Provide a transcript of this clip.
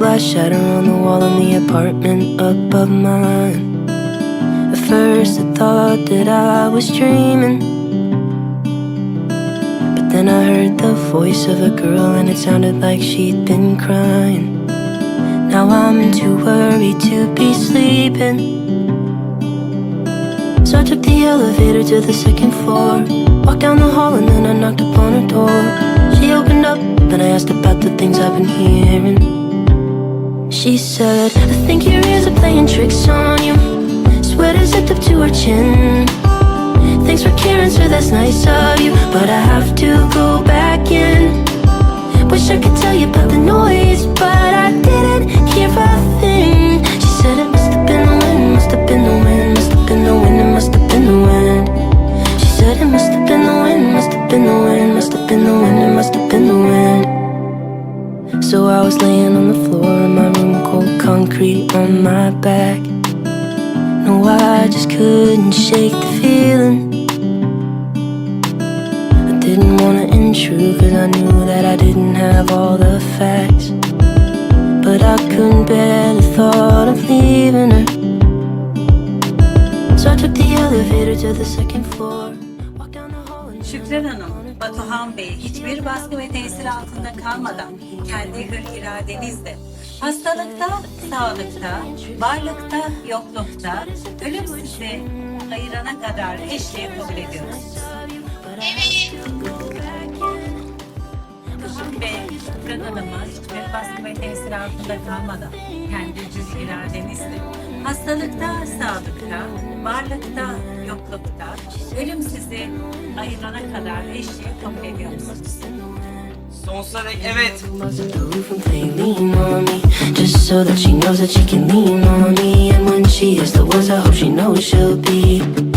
glass shatter on the wall in the apartment above mine. At first, I thought that I was dreaming. But then I heard the voice of a girl, and it sounded like she'd been crying. Now I'm too worried to be sleeping. So I took the elevator to the second floor. Walked down the hall and then I knocked upon her door. She opened up and I asked about the things I've been hearing. She said, I think your ears are playing tricks on you. Sweater zipped up to her chin. Thanks for caring, sir, that's nice of you. But I have to go back in. Wish I could tell you about the noise, but I didn't hear a thing. She said it must have been the wind, must have been the wind, must have been the wind, it must have been the wind. She said it must have been the wind, must have been the wind, must have been the wind, it must have been the wind. So I was laying on the floor in my room, concrete on my back. No, I just couldn't shake the feeling. I didn't wanna intrude cause I knew that I didn't have all the facts. But I couldn't bear the thought of leaving her. So I took the elevator to the second floor. Walked down the hall and Batuhan Bey hiçbir baskı ve tesir altında kalmadan kendi hür iradenizle hastalıkta, sağlıkta, varlıkta, yoklukta, ölüm sizi ayırana kadar eşliği kabul ediyoruz. Batuhan Bey, Şükran Hanım'ı hiçbir baskı ve tesir altında kalmadan kendi hür iradenizle hastalıkta, sağlıkta, varlıkta, yoklukta, ölüm sizi ayırana kadar eşliği kabul ediyorsunuz. Sonsuza dek evet. Wasn't the roof and they lean on me Just so that she knows that she can lean on me And when she is the worst I hope she knows she'll be